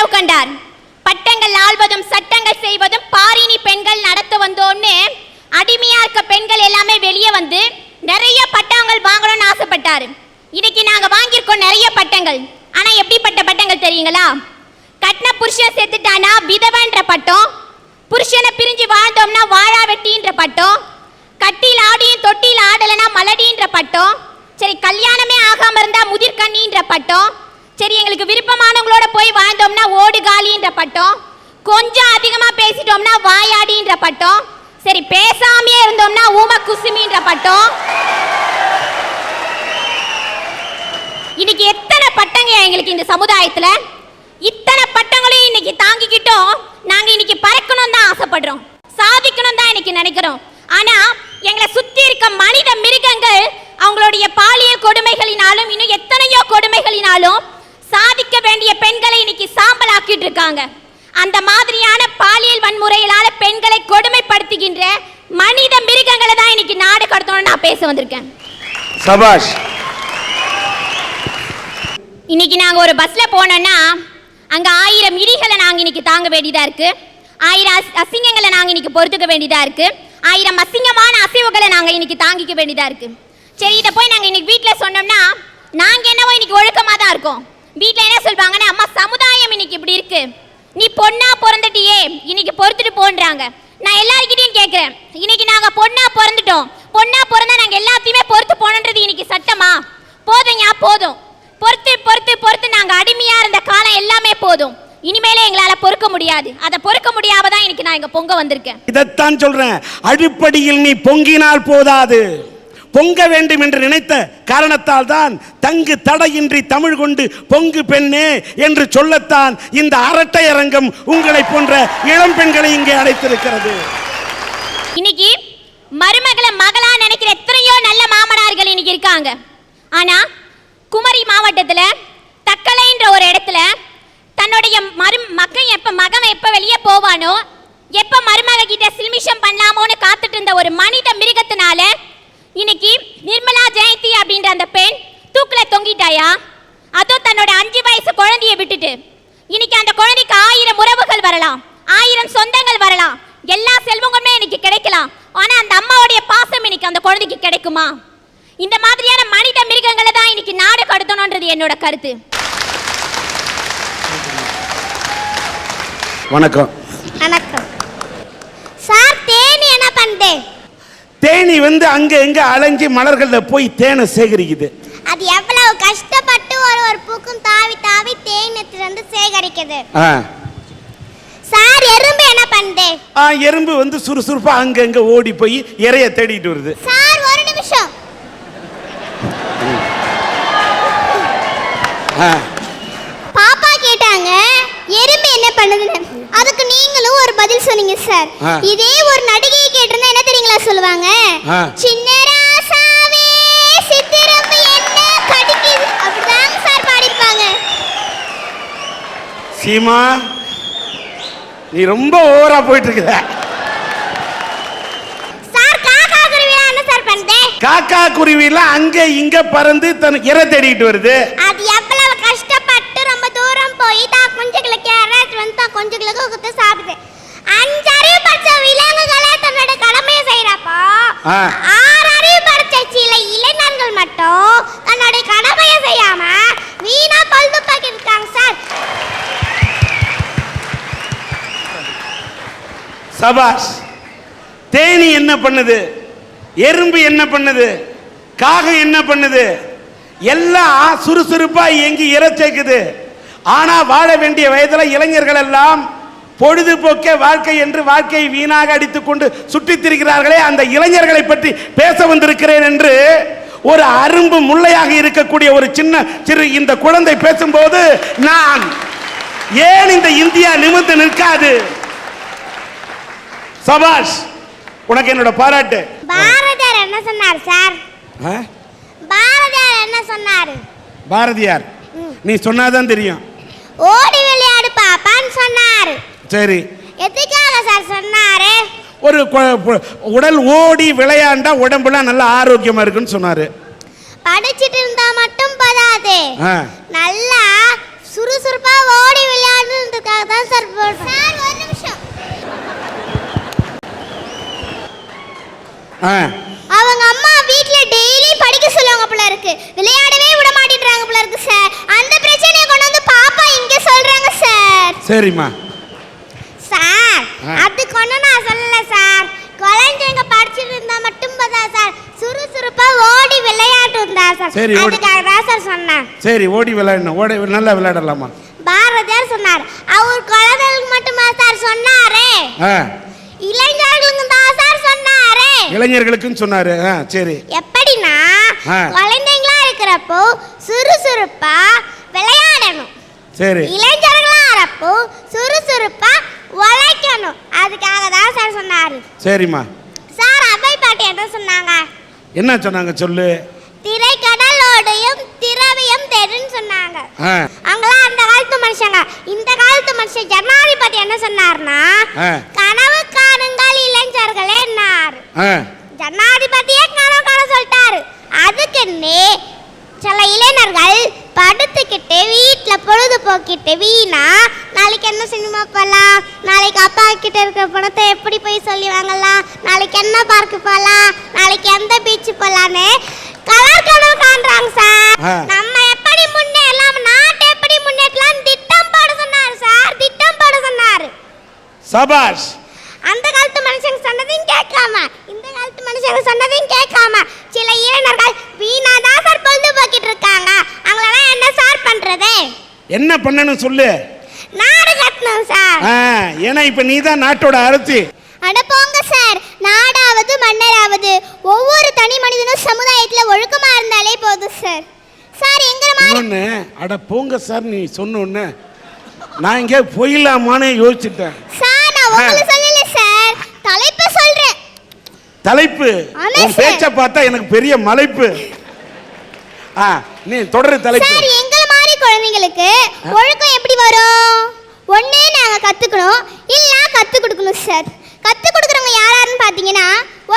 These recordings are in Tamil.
கனவு கண்டார். பட்டங்கள் ஆள்வதும் சட்டங்கள் செய்வதும் பாரினி பெண்கள் நடத்த வந்தோன்னு அடிமையா இருக்க பெண்கள் எல்லாமே வெளியே வந்து நிறைய பட்டங்கள் வாங்கணும்னு ஆசைப்பட்டாரு. இன்னைக்கு நாங்க வாங்கியிருக்கோம் நிறைய பட்டங்கள். ஆனா எப்படிப்பட்ட பட்டங்கள் தெரியுங்களா? கட்டின புருஷன் செத்துட்டானா? விதவன்ற பட்டம். புருஷனை பிரிஞ்சு வாழ்ந்தோம்னா வாழா வெட்டின்ற பட்டம். கட்டியில் ஆடியும் தொட்டியில் ஆடலைனா மலடின்ற பட்டம். சரி கல்யாணமே ஆகாம இருந்தா முதிர்கண்ணின்ற பட்டம். சரி எங்களுக்கு விருப்பமானவங்களோட போய் வாழ்ந்தோம்னா ஓடு காலின்ற பட்டம். கொஞ்சம் அதிகமா பேசிட்டோம்னா வாயாடின்ற பட்டம். சரி பேசாமையே இருந்தோம்னா ஊம குசுமின்ற பட்டம். இன்னைக்கு எத்தனை பட்டங்க எங்களுக்கு இந்த சமுதாயத்துல? இத்தனை பட்டங்களையும் இன்னைக்கு தாங்கிக்கிட்டோம். நாங்க இன்னைக்கு பறக்கணும் தான் ஆசைப்படுறோம். சாதிக்கணும் தான் இன்னைக்கு நினைக்கிறோம். ஆனா எங்களை சுத்தி இருக்க மனித மிருகங்கள் அவங்களுடைய பாலியல் கொடுமைகளினாலும் இன்னும் எத்தனையோ கொடுமைகளினாலும் சாதிக்க வேண்டிய பெண்களை இன்னைக்கு சாம்பல் ஆக்கிட்டு இருக்காங்க. அந்த மாதிரியான பாலியல் வன்முறையிலான பெண்களை கொடுமைப்படுத்துகின்ற மனித மிருகங்களை தான் இன்னைக்கு நாடு கடத்தணும்னு நான் பேச வந்திருக்கேன். சபாஷ். இன்னைக்கு நாங்க ஒரு பஸ்ல போனோம்னா அங்க ஆயிரம் இடிகளை நாங்க இன்னைக்கு தாங்க வேண்டியதா இருக்கு. ஆயிரம் அசிங்கங்களை நாங்க இன்னைக்கு பொறுத்துக்க வேண்டியதா இருக்கு. ஆயிரம் அசிங்கமான அசைவுகளை நாங்க இன்னைக்கு தாங்கிக்க வேண்டியதா இருக்கு. சரி இதை போய் நாங்க இன்னைக்கு வீட்ல சொன்னோம்னா நாங்க என்னவோ இன்னைக்கு ஒழுக்கமா தான் இருக்கோம். வீட்டில் என்ன சொல்வாங்கன்னா அம்மா சமுதாயம் இன்னைக்கு இப்படி இருக்கு. நீ பொண்ணா பிறந்துட்டியே இன்னைக்கு பொறுத்துட்டு போன்றாங்க. நான் எல்லாருக்கிட்டையும் கேட்குறேன் இன்னைக்கு நாங்கள் பொண்ணா பிறந்துட்டோம். பொண்ணா பிறந்தா நாங்கள் எல்லாத்தையுமே பொறுத்து போனன்றது இன்னைக்கு சட்டமா? போதும்யா போதும். பொறுத்து பொறுத்து பொறுத்து நாங்கள் அடிமையாக இருந்த காலம் எல்லாமே போதும். இனிமேலே எங்களால பொறுக்க முடியாது. அதை பொறுக்க முடியாம தான் இன்னைக்கு நான் இங்க பொங்க வந்திருக்கேன். இதைத்தான் சொல்றேன். அடிப்படையில் நீ பொங்கினால் போதாது. பொங்க வேண்டும் என்று நினைத்த காரணத்தால் தான் தங்கு தடையின்றி தமிழ் கொண்டு பொங்கு பெண்ணே என்று சொல்லத்தான் இந்த அரட்டை அரங்கம் உங்களை போன்ற இளம் பெண்களை இங்கே அழைத்திருக்கிறது. இன்னைக்கு மருமகளை மகளா நினைக்கிற எத்தனையோ நல்ல மாமனார்கள் இன்னைக்கு இருக்காங்க. ஆனா குமரி மாவட்டத்தில் தக்கலைன்ற ஒரு இடத்துல தன்னுடைய மரு மகன் எப்போ மகன் எப்போ வெளியே போவானோ எப்போ மருமக கிட்ட சில்மிஷம் பண்ணலாமோன்னு காத்துட்டு இருந்த ஒரு மனித மிருகத்தினால இன்னைக்கு நிர்மலா ஜெயந்தி அப்படின்ற அந்த பெண் தூக்குல தொங்கிட்டாயா? அதுவும் தன்னோட அஞ்சு வயசு குழந்தைய விட்டுட்டு. இன்னைக்கு அந்த குழந்தைக்கு ஆயிரம் உறவுகள் வரலாம் ஆயிரம் சொந்தங்கள் வரலாம் எல்லா செல்வங்களுமே இன்னைக்கு கிடைக்கலாம். ஆனா அந்த அம்மாவுடைய பாசம் இன்னைக்கு அந்த குழந்தைக்கு கிடைக்குமா? இந்த மாதிரியான மனித மிருகங்களை தான் இன்னைக்கு நாடு கடத்தணும்ன்றது என்னோட கருத்து. வணக்கம். வணக்கம். சார் தேனி என்ன பண்ணுது தேனி வந்து அங்க எங்க அலைஞ்சு மலர்கள்ல போய் தேனை சேகரிக்குது. அது எவ்வளவு கஷ்டப்பட்டு ஒரு ஒரு பூக்கும் தாவி தாவி தேனத்துல இருந்து சேகரிக்குது. சார் எறும்பு என்ன பண்ணுது? ஆ, எறும்பு வந்து சுறுசுறுப்பா அங்கங்க ஓடி போய் இறைய தேடிட்டு வருது. சார் ஒரு நிமிஷம். பாப்பா கேட்டாங்க எறும்பு என்ன பண்ணுதுன்னு. அதுக்கு நீங்களும் ஒரு பதில் சொன்னீங்க சார். இதே ஒரு நடிகையை கேட்டிருந்தா என்ன தெரியுங்களா சொல்லுவாங்க. சின்ன ராசாவே சித்திரம்பு என்ன கடிக்குது? அப்படிதாங்க சார் பாடிருப்பாங்க சீமா நீ ரொம்ப ஓவரா போயிட்டு இருக்க சார் காக்கா குருவியா என்ன சார் பண்ணுது? காக்கா குருவிலாம் அங்க இங்க பறந்து தன் இறை தேடிட்டு வருது அது எவ்வளவு கஷ்டப்பட்டு ரொம்ப தூரம் போய் தான் குஞ்சுகளுக்கு யாராச்சும் வந்து தான் குஞ்சுகளுக்கு குத்து சாப்பிடுது அஞ்சறிவு படிச்ச விலங்குகளே தன்னோட கடமையை செய்யறப்போ ஆ. ஆறு அறிவு படிச்ச சில இளைஞர்கள் மட்டும் தன்னுடைய கடமையை செய்யாம வீணா பழுது பாக்கி இருக்காங்க சார் சபாஷ் தேனி என்ன பண்ணுது? எறும்பு என்ன பண்ணுது? காகம் என்ன பண்ணுது? எல்லாம் சுறுசுறுப்பா இயங்கி இறச்சேக்குது. ஆனா வாழ வேண்டிய வயதுல இளைஞர்கள் எல்லாம் பொழுதுபோக்கே வாழ்க்கை என்று வாழ்க்கையை வீணாக அடித்துக்கொண்டு சுற்றித் திரிகிறார்களே அந்த இளைஞர்களை பற்றி பேச வந்திருக்கிறேன் என்று ஒரு அரும்பு முள்ளையாக இருக்கக்கூடிய ஒரு சின்ன சிறு இந்த குழந்தை பேசும்போது நான் ஏன் இந்த இந்தியா நிமிர்ந்து நிற்காது? சபாஷ் உனக்கு என்னோட பாராட்டு. பாரதியார் என்ன சொன்னார் சார்? பாரதியார் என்ன சொன்னாரு? பாரதியார் நீ சொன்னாதான் தெரியும். ஓடி விளையாடு பாப்பான்னு சொன்னாரு. சரி. எதுக்காக சார் சொன்னாரு? ஒரு உடல் ஓடி விளையாண்டா உடம்புலாம் நல்லா ஆரோக்கியமா இருக்குன்னு சொன்னாரு. படிச்சிட்டு இருந்தா மட்டும் போதாது. நல்லா சுறுசுறுப்பா ஓடி விளையாடுன்னு ஆ அவங்க அம்மா வீட்ல டெய்லி படிக்க சொல்லுவாங்க போல இருக்கு. விளையாடவே விட மாட்டேன்றாங்க போல இருக்கு சார் அந்த பிரச்சனையை கொண்டு வந்து பாப்பா இங்க சொல்றாங்க சார் சரிம்மா. சார். அதுக்கு ஒன்றும் நான் சொல்லல சார் குழந்தைங்க படிச்சுட்டு இருந்தா மட்டும் போதா சார் சுறுசுறுப்பா ஓடி விளையாட்டு இருந்தா சார் சரி, ஓடி. அதுக்காக தான் சார் சொன்னேன். சரி ஓடி விளையாடணும். ஓடி நல்லா விளையாடலாமா? பாரதியார் சொன்னார். அவர் குழந்தைகளுக்கு மட்டுமா சார் சொன்னாரே? ஆ. இளைஞர்களுக்கு தான் இளைஞர்களுக்குன்னு சொன்னாரு. சரி. எப்படின்னா. குழந்தைங்களா இருக்கிறப்போ சுறுசுறுப்பா விளையாடணும். சரி. இளைஞர்களா இருப்போ சுறுசுறுப்பா உழைக்கணும். அதுக்காக தான் சார் சொன்னாரு. சரிம்மா. சார் அவை பாட்டி என்ன சொன்னாங்க? என்ன சொன்னாங்க சொல்லு. திரைக்கடலோடையும் திரவியம் தெருன்னு சொன்னாங்க. அங்கெல்லாம் அந்த காலத்து மனுஷங்க. இந்த காலத்து மனுஷன் ஜனாதிபதி என்ன சொன்னார்னா. கனவு ஜனாதிபதியே கனவு காண சொல்லிட்டாரு அதுக்குன்னு சில இளைஞர்கள் படுத்துக்கிட்டு வீட்டில் பொழுது போக்கிட்டு வீணா நாளைக்கு என்ன சினிமா போகலாம் நாளைக்கு அப்பா கிட்ட இருக்கிற பணத்தை எப்படி போய் சொல்லி வாங்கலாம்? நாளைக்கு என்ன பார்க்கு போகலாம் நாளைக்கு எந்த பீச் போகலான்னு கலர் கனவு காண்றாங்க சார். நம்ம எப்படி முன்னேறலாம்? நாட்டை எப்படி முன்னேற்றலாம்? திட்டம் போட சொன்னார் சார். திட்டம் போட சொன்னார். சபாஷ். அந்த காலத்து மனுஷங்க சொன்னதையும் கேட்காம காலத்து மனுஷங்க சொன்னதையும் கேட்காம சில இளைஞர்கள் வீணா தான் சார் பொழுது போக்கிட்டு இருக்காங்க. அவங்களெல்லாம் என்ன சார் பண்றது? என்ன பண்ணணும் சொல்லு. நாடு கட்டணும் சார். ஏன்னா இப்ப நீ தான் நாட்டோட அரசி. அட போங்க சார். நாடாவது மன்னராவது ஒவ்வொரு தனி மனிதனும் சமுதாயத்துல ஒழுக்கமா இருந்தாலே போதும் சார். சார் எங்கிற மாதிரி அட போங்க சார் நீ சொன்ன நான் இங்கே போயிடலாமான்னு யோசிச்சுட்டேன். சார் நான் உங்களை சொல்லல சார் தலைப்பு சொல்றேன் தலைப்பு. உன். பேச்ச பார்த்தா எனக்கு பெரிய மலைப்பு. ஆ நீ தொடரு தலைப்பு. சார் எங்களை மாதிரி குழந்தைங்களுக்கு ஒழுக்கம் எப்படி வரும்? ஒண்ணு நாங்க கத்துக்கணும். இல்ல கத்து கொடுக்கணும் சார். கத்து கொடுக்குறவங்க யாராருன்னு பாத்தீங்கன்னா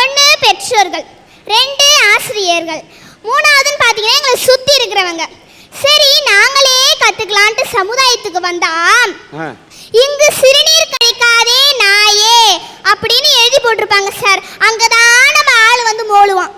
ஒண்ணு பெற்றோர்கள். ரெண்டு ஆசிரியர்கள். மூணாவதுன்னு பாத்தீங்கன்னா எங்களை சுத்தி இருக்கிறவங்க. சரி நாங்களே கத்துக்கலான்ட்டு சமுதாயத்துக்கு வந்தா இங்கு சிறுநீர் அப்படின்னு எழுதி போட்டிருப்பாங்க சார் அங்கதான் நம்ம ஆள் வந்து மோளுவான்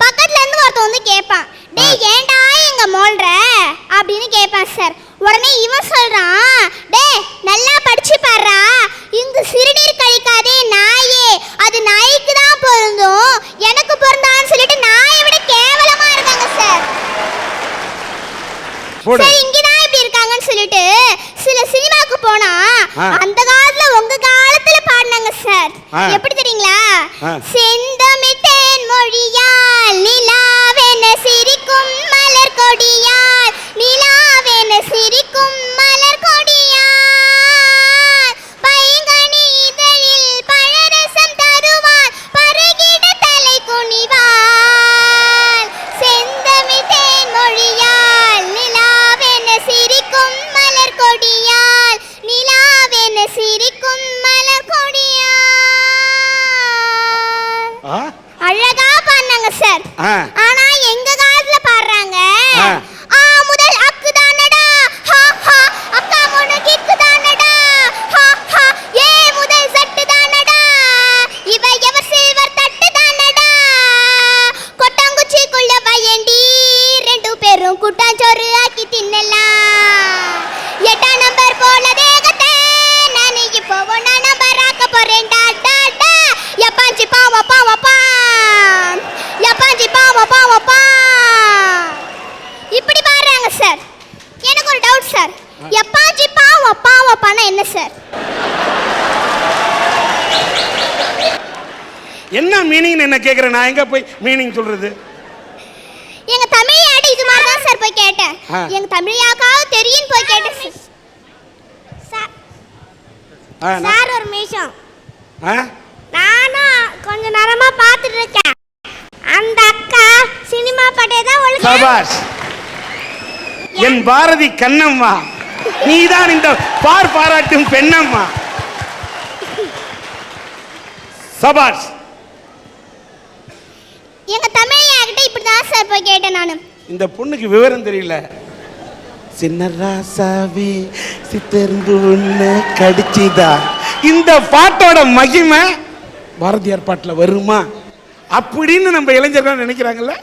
பக்கத்துல இருந்து ஒருத்தன் வந்து கேட்பான் டேய் ஏன்டா எங்க மோல்ற அப்படின்னு கேட்பான் சார் உடனே இவன் சொல்றான் டேய் நல்லா படிச்சு பாருடா. இங்கு சிறுநீர் கழிக்காதே நாயே. அது நாய்க்கு தான் பொருந்தும். எனக்கு பொருந்தான்னு சொல்லிட்டு நாயை விட கேவலமா இருக்காங்க சார் சார் இங்கதான் இப்படி இருக்காங்கன்னு சொல்லிட்டு சில சினிமாக்கு போனா. அந்த காலத்துல உங்க காலத்துல பாடினாங்க சார். எப்படி தெரியுங்களா தேன் மொழியால் நிலாவென சிரிக்கும் மலர் கொடியால் நிலாவென சிரிக்கும் மலர் கொடியால் என்ன மீனிங் என்ன கேட்குறேன் நான் எங்க போய் மீனிங் சொல்றது? எங்க தமிழ் இது மாதிரி தான் சார் போய் கேட்டேன். எங்க தமிழாக்காவது தெரியும் போய் கேட்டேன் சார் ஒரு நிமிஷம். நானும் கொஞ்ச நேரமா பார்த்துட்டு இருக்கேன். அந்த அக்கா சினிமா பாட்டே தான் ஒழுங்கா சபாஷ் என் பாரதி கண்ணம்மா. நீதான் இந்த பார் பாராட்டும் பெண்ணம்மா. சபாஷ் எங்க தமிழையா கிட்ட இப்படி தான் சார் போய் கேட்டேன் நானும் இந்த பொண்ணுக்கு விவரம் தெரியல. சின்ன ராசாவே சித்தருந்து ஒண்ணு கடிச்சுதா? இந்த பாட்டோட மகிமை பாரதியார் பாட்டுல வருமா? அப்படின்னு நம்ம இளைஞர்கள் நினைக்கிறாங்கல்ல?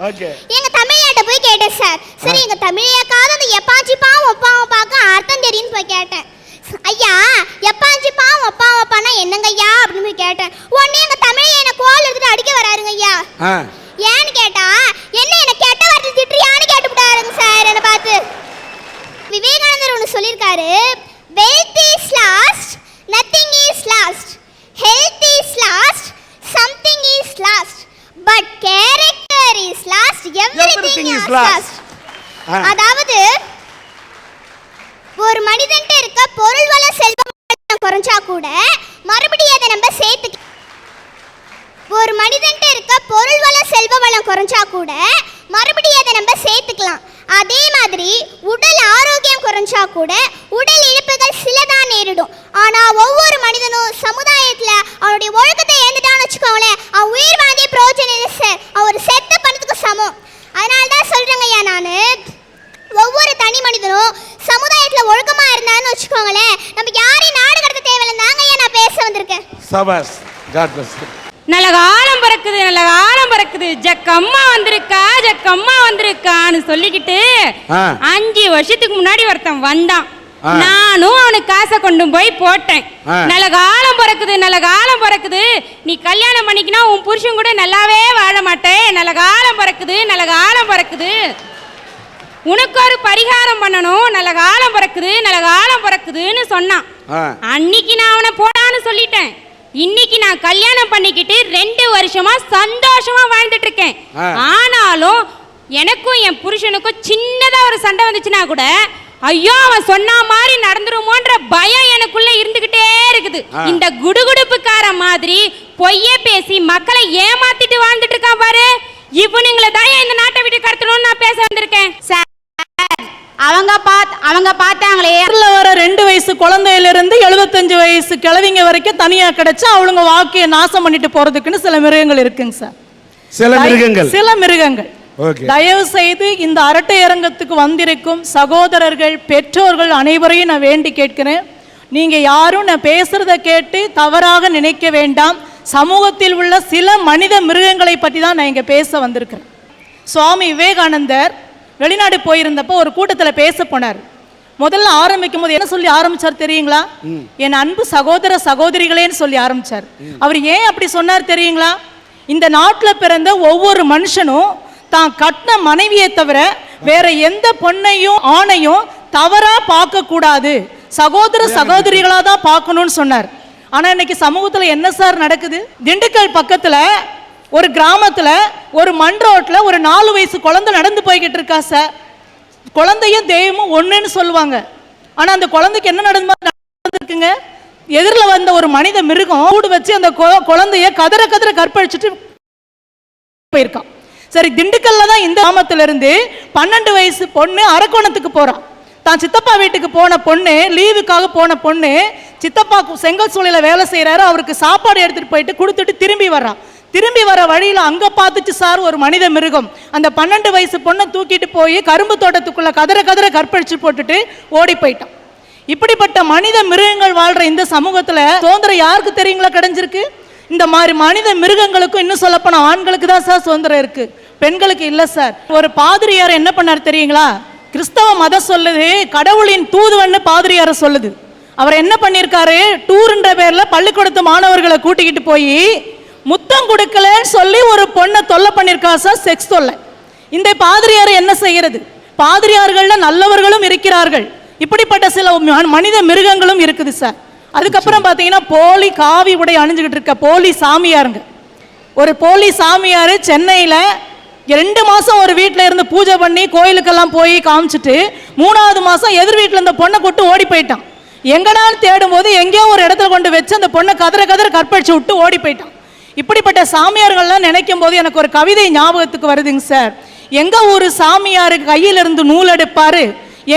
ஓகே எங்க தமிழையாட்ட போய் கேட்டேன் சார் சரி எங்க தமிழையாக்காவது அந்த எப்பாச்சி பாவம் ஒப்பாவை பார்க்க அர்த்தம் தெரியும்னு போய் கேட்டேன். ஐயா எப்பாச்சி பாவம் ஒப்பாவை பானா என்னங்க ஐயா அப்படின்னு போய் கேட்டேன். உடனே எங்க தமிழையா என்ன கோல் எடுத்துட்டு அடிக்க வராருங்க ஐயா ஆ ஏன்னு கேட்டா என்ன என்ன கெட்ட வார்த்தை திட்டுறியான்னு கேட்டுவிட்டாருங்க சார் என்னை பார்த்து. விவேகானந்தர் ஒன்று சொல்லியிருக்காரு wealth is lost nothing is lost health is lost something is lost but character is lost everything is. Lost. அதாவது ஒரு மனிதன்ட்ட இருக்க பொருள் வள செல்வம் குறைஞ்சா கூட மறுபடியும் அதை நம்ம சேர்த்து ஒரு மனிதன்ட்ட இருக்க பொருள் வள செல்வ வளம் குறைஞ்சா கூட மறுபடியும் அதை நம்ம சேர்த்துக்கலாம். அதே மாதிரி உடல் ஆரோக்கியம் குறைஞ்சா கூட உடல் இழப்புகள் சிலதான் நேரிடும். ஆனால் ஒவ்வொரு மனிதனும் சமுதாயத்தில் அவனுடைய ஒழுக்கத்தை எழுந்துட்டான்னு வச்சுக்கோங்களேன் அவன் உயிர் வாழ்ந்தே பிரயோஜனம் இல்லை சார் அவர் செத்த பணத்துக்கு சமம். அதனால தான் சொல்கிறேங்க ஐயா நான். ஒவ்வொரு தனி மனிதனும் சமுதாயத்தில் ஒழுக்கமாக இருந்தான்னு வச்சுக்கோங்களேன் நம்ம யாரையும் நாடு கடத்த தேவையில்லை ஐயா நான் பேச வந்திருக்கேன். சபாஸ் காட் பிளஸ் நல்ல காலம் பிறக்குது நல்ல காலம் பிறக்குது. ஜக்கம்மா வந்திருக்கா ஜக்கம்மா வந்திருக்கான்னு சொல்லிக்கிட்டு. அஞ்சு வருஷத்துக்கு முன்னாடி ஒருத்தன் வந்தான். நானும் அவனுக்கு காசை கொண்டு போய் போட்டேன். நல்ல காலம் பிறக்குது நல்ல காலம் பிறக்குது. நீ கல்யாணம் பண்ணிக்கினா உன் புருஷன் கூட நல்லாவே வாழ மாட்டேன். நல்ல காலம் பிறக்குது நல்ல காலம் பிறக்குது. உனக்கு ஒரு பரிகாரம் பண்ணணும். நல்ல காலம் பிறக்குது நல்ல காலம் பிறக்குதுன்னு சொன்னான். அன்னைக்கு நான் அவனை போடான்னு சொல்லிட்டேன். இன்னைக்கு நான் கல்யாணம் பண்ணிக்கிட்டு ரெண்டு வருஷமா சந்தோஷமா வாழ்ந்துட்டு இருக்கேன். ஆனாலும் எனக்கும் என் புருஷனுக்கும் சின்னதா ஒரு சண்டை வந்துச்சுன்னா கூட ஐயோ அவன் சொன்ன மாதிரி நடந்துருமோன்ற பயம் எனக்குள்ள இருந்துகிட்டே இருக்குது. இந்த குடுகுடுப்புக்கார மாதிரி பொய்யே பேசி மக்களை ஏமாத்திட்டு வாழ்ந்துட்டு இருக்கான் பாரு இவனுங்களை அவங்க பார்த்தாங்களே. வர ரெண்டு வயசு குழந்தையில இருந்து எழுபத்தஞ்சு வயசு கிழவிங்க வரைக்கும் தனியா கிடைச்சா அவளுங்க வாழ்க்கையை நாசம் பண்ணிட்டு போறதுக்குன்னு சில மிருகங்கள் இருக்குங்க சார். சில மிருகங்கள். சில மிருகங்கள். Okay. தயவு செய்து இந்த அரட்டை அரங்கத்துக்கு வந்திருக்கும் சகோதரர்கள் பெற்றோர்கள் அனைவரையும் நான் வேண்டி கேட்கிறேன். நீங்க யாரும் நான் பேசுறத கேட்டு தவறாக நினைக்க வேண்டாம். சமூகத்தில் உள்ள சில மனித மிருகங்களை பற்றி தான் நான் இங்க பேச வந்திருக்கிறேன். சுவாமி விவேகானந்தர் வெளிநாடு போயிருந்தப்போ ஒரு கூட்டத்தில் பேச போனார். முதல்ல ஆரம்பிக்கும் போது என்ன சொல்லி ஆரம்பிச்சார் தெரியுங்களா? என் அன்பு சகோதர சகோதரிகளேன்னு சொல்லி ஆரம்பிச்சார். அவர் ஏன் அப்படி சொன்னார் தெரியுங்களா? இந்த நாட்டில் பிறந்த ஒவ்வொரு மனுஷனும் தான் கட்டின மனைவியை தவிர வேற எந்த பொண்ணையும் ஆணையும் தவறா பார்க்க கூடாது சகோதர சகோதரிகளா தான் பார்க்கணும்னு சொன்னார். ஆனா இன்னைக்கு சமூகத்துல என்ன சார் நடக்குது? திண்டுக்கல் பக்கத்துல ஒரு கிராமத்துல ஒரு மண் ரோட்ல ஒரு நாலு வயசு குழந்தை நடந்து போய்கிட்டு இருக்கா சார். குழந்தையும் தெய்வமும் ஒன்றுன்னு சொல்லுவாங்க. ஆனால் அந்த குழந்தைக்கு என்ன நடந்து நடந்திருக்குங்க. எதிரில் வந்த ஒரு மனித மிருகம் கூடு வச்சு அந்த கொ- குழந்தைய கதற கதற கற்பழிச்சிட்டு போயிருக்கான். சரி திண்டுக்கல்ல தான் இந்த கிராமத்திலிருந்து பன்னெண்டு வயசு பொண்ணு அரக்கோணத்துக்கு போகிறான் தான் சித்தப்பா வீட்டுக்கு போன பொண்ணு லீவுக்காக போன பொண்ணு சித்தப்பா செங்கல் சூழலில் வேலை செய்கிறாரு அவருக்கு சாப்பாடு எடுத்துகிட்டு போயிட்டு கொடுத்துட்டு திரும்பி வர்றான் திரும்பி வர வழியில் அங்கே பார்த்துச்சு சார் ஒரு மனித மிருகம். அந்த பன்னெண்டு வயசு பொண்ணை தூக்கிட்டு போய் கரும்பு தோட்டத்துக்குள்ளே கதற கதற கற்பழிச்சு போட்டுட்டு ஓடி போயிட்டான். இப்படிப்பட்ட மனித மிருகங்கள் வாழ்கிற இந்த சமூகத்தில் சுதந்திரம் யாருக்கு தெரியுங்களா கிடைஞ்சிருக்கு? இந்த மாதிரி மனித மிருகங்களுக்கும் இன்னும் சொல்லப்போனால் ஆண்களுக்கு தான் சார் சுதந்திரம் இருக்குது பெண்களுக்கு இல்லை சார். ஒரு பாதிரியார் என்ன பண்ணார் தெரியுங்களா? கிறிஸ்தவ மதம் சொல்லுது கடவுளின் தூதுவன்னு பாதிரியார சொல்லுது. அவர் என்ன பண்ணியிருக்காரு டூர்ன்ற பேரில் பள்ளிக்கூடத்து மாணவர்களை கூட்டிக்கிட்டு போய் முத்தம் கொடுக்கலன்னு சொல்லி ஒரு பொண்ணை தொல்லை பண்ணியிருக்கா சார் செக்ஸ் தொல்லை. இந்த பாதிரியார் என்ன செய்கிறது பாதிரியார்கள்ல நல்லவர்களும் இருக்கிறார்கள். இப்படிப்பட்ட சில மனித மிருகங்களும் இருக்குது சார். அதுக்கப்புறம் பார்த்தீங்கன்னா போலி காவி உடை அணிஞ்சுக்கிட்டு இருக்க போலி சாமியாருங்க. ஒரு போலி சாமியார் சென்னையில் ரெண்டு மாதம் ஒரு வீட்டில் இருந்து பூஜை பண்ணி கோயிலுக்கெல்லாம் போய் காமிச்சிட்டு மூணாவது மாதம் எதிர் வீட்டில் இந்த பொண்ணை கொட்டு ஓடி போயிட்டான். எங்கடான்னு தேடும்போது எங்கேயோ ஒரு இடத்துல கொண்டு வச்சு அந்த பொண்ணை கதற கதற கற்பழிச்சு விட்டு ஓடி போயிட்டான். இப்படிப்பட்ட சாமியார்கள்லாம் நினைக்கும் போது எனக்கு ஒரு கவிதை ஞாபகத்துக்கு வருதுங்க சார். எங்க ஊர் சாமியாரு கையிலிருந்து நூல் எடுப்பாரு?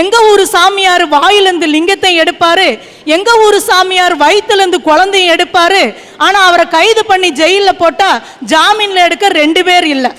எங்க ஊர் சாமியார் வாயிலிருந்து லிங்கத்தை எடுப்பாரு? எங்க ஊர் சாமியார் வயிற்றுலேருந்து குழந்தையும் எடுப்பாரு? ஆனால் அவரை கைது பண்ணி ஜெயிலில் போட்டால் ஜாமீனில் எடுக்க ரெண்டு பேர் இல்லை.